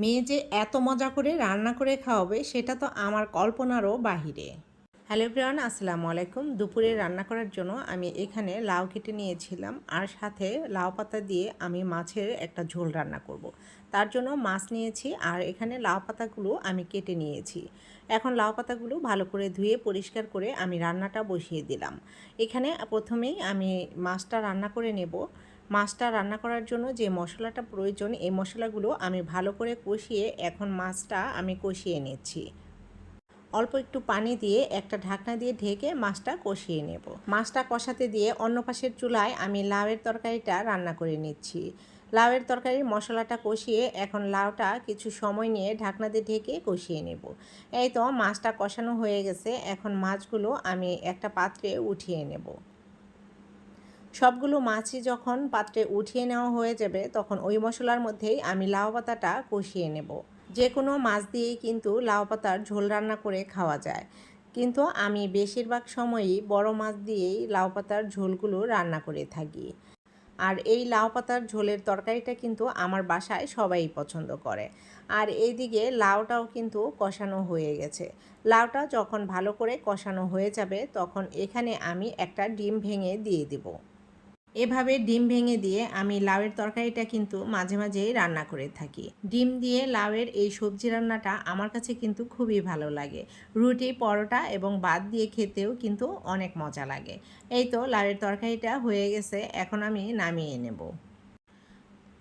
মেয়ে যে এত মজা করে রান্না করে খাওয়াবে, সেটা তো আমার কল্পনারও বাহিরে। হ্যালো ব্রিয়ান আসসালামু আলাইকুম। দুপুরে রান্না করার জন্য আমি এখানে লাউ কেটে নিয়েছিলাম আর সাথে লাউ পাতা দিয়ে আমি মাছের একটা ঝোল রান্না করব। তার জন্য মাছ নিয়েছি আর এখানে লাউ পাতাগুলো আমি কেটে নিয়েছি। এখন লাউ পাতাগুলো ভালো করে ধুয়ে পরিষ্কার করে আমি রান্নাটা বসিয়ে দিলাম। এখানে প্রথমেই আমি মাছটা রান্না করে নেব। মাছটা রান্না করার জন্য যে মশলাটা প্রয়োজন, এই মশলাগুলো আমি ভালো করে কষিয়ে এখন মাছটা আমি কষিয়ে নিচ্ছি। অল্প একটু পানি দিয়ে একটা ঢাকনা দিয়ে ঢেকে মাছটা কষিয়ে নেব। মাছটা কষাতে দিয়ে অন্য পাশের চুলায় আমি লাউয়ের তরকারিটা রান্না করে নিচ্ছি। লাউয়ের তরকারির মশলাটা কষিয়ে এখন লাউটা কিছু সময় নিয়ে ঢাকনা দিয়ে ঢেকে কষিয়ে নেব। এই তো মাছটা কষানো হয়ে গেছে, এখন মাছগুলো আমি একটা পাত্রে উঠিয়ে নেব। সবগুলো মাছই যখন পাত্রে উঠিয়ে নেওয়া হয়ে যাবে, তখন ওই মশলার মধ্যেই আমি লাউ পাতাটা কষিয়ে নেব। যে কোনো মাছ দিয়েই কিন্তু লাউ পাতার ঝোল রান্না করে খাওয়া যায়। কিন্তু আমি বেশিরভাগ সময়ই বড় মাছ দিয়েই লাউ পাতার ঝোলগুলো রান্না করে থাকি। আর এই লাউ পাতার ঝোলের তরকারিটা কিন্তু আমার বাসায় সবাই পছন্দ করে। আর এইদিকে লাউটাও কিন্তু কষানো হয়ে গেছে। লাউটা যখন ভালো করে কষানো হয়ে যাবে, তখন এখানে আমি একটা ডিম ভেঙে দিয়ে দেবো। এভাবে ডিম ভেঙে দিয়ে আমি লাউয়ের তরকারিটা কিন্তু মাঝে মাঝেই রান্না করে থাকি। ডিম দিয়ে লাউয়ের এই সবজি রান্নাটা আমার কাছে কিন্তু খুবই ভালো লাগে। রুটি, পরোটা এবং বাদ দিয়ে খেতেও কিন্তু অনেক মজা লাগে। এই তো লাউয়ের তরকারিটা হয়ে গেছে, এখন আমি নামিয়ে নেব।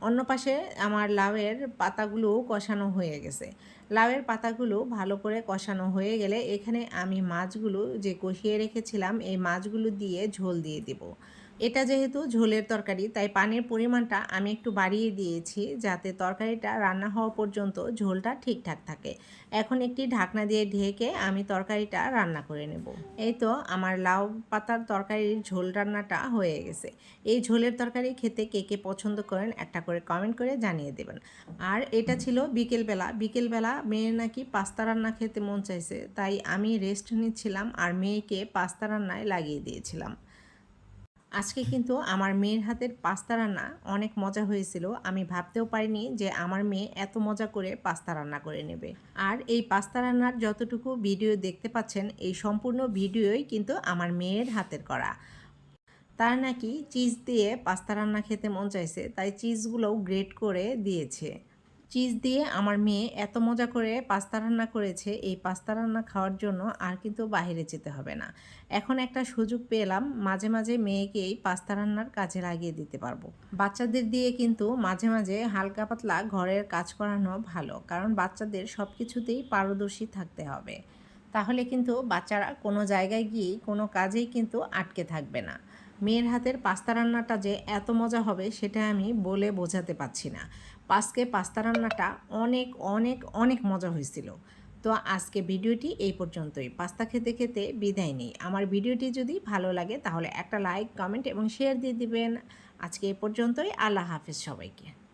অন্য পাশে আমার লাউয়ের পাতাগুলো কষানো হয়ে গেছে। লাউয়ের পাতাগুলো ভালো করে কষানো হয়ে গেলে এখানে আমি মাছগুলো যে কষিয়ে রেখেছিলাম, এই মাছগুলো দিয়ে ঝোল দিয়ে দেব। এটা যেহেতু ঝোলের তরকারি, তাই পানির পরিমাণটা আমি একটু বাড়িয়ে দিয়েছি যাতে তরকারিটা রান্না হওয়া পর্যন্ত ঝোলটা ঠিকঠাক থাকে। এখন একটি ঢাকনা দিয়ে ঢেকে আমি তরকারিটা রান্না করে নেব। এই তো আমার লাউ পাতার তরকারির ঝোল রান্নাটা হয়ে গেছে। এই ঝোলের তরকারি খেতে কে কে পছন্দ করেন একটা করে কমেন্ট করে জানিয়ে দেবেন। আর এটা ছিল বিকেলবেলা। বিকেলবেলা মেয়ের নাকি পাস্তা রান্না খেতে মন চাইছে, তাই আমি রেস্ট নিচ্ছিলাম আর মেয়েকে পাস্তা রান্নায় লাগিয়ে দিয়েছিলাম। আজকে কিন্তু আমার মেয়ের হাতের পাস্তা রান্না অনেক মজা হয়েছিল। আমি ভাবতেও পারিনি যে আমার মেয়ে এত মজা করে পাস্তা রান্না করে নেবে। আর এই পাস্তা রান্নার যতটুকু ভিডিও দেখতে পাচ্ছেন, এই সম্পূর্ণ ভিডিওই কিন্তু আমার মেয়ের হাতের করা। তার নাকি চিজ দিয়ে পাস্তা রান্না খেতে মন চাইছে, তাই চিজগুলোও গ্রেট করে দিয়েছে। চিজ দিয়ে আমার মেয়ে এত মজা করে পাস্তা রান্না করেছে, এই পাস্তা রান্না খাওয়ার জন্য আর কিন্তু বাইরে যেতে হবে না। এখন একটা সুযোগ পেলাম, মাঝে মাঝে মেয়েকে এই পাস্তা রান্নার কাজে লাগিয়ে দিতে পারব। বাচ্চাদের দিয়ে কিন্তু মাঝে মাঝে হালকা পাতলা ঘরের কাজ করানো ভালো, কারণ বাচ্চাদের সব কিছুতেই পারদর্শী থাকতে হবে। তাহলে কিন্তু বাচ্চারা কোনো জায়গায় গিয়ে কোনো কাজেই কিন্তু আটকে থাকবে না। মেয়ের হাতের পাস্তা রান্নাটা যে এত মজা হবে সেটা আমি বলে বোঝাতে পারছি না। পাস্কে পাস্তা রান্নাটা অনেক অনেক অনেক মজা হয়েছিল। তো আজকে ভিডিওটি এই পর্যন্তই। পাস্তা খেতে খেতে বিদায় নেই। আমার ভিডিওটি যদি ভালো লাগে তাহলে একটা লাইক, কমেন্ট এবং শেয়ার দিয়ে দিবেন। আজকে এ পর্যন্তই। আল্লাহ হাফেজ সবাইকে।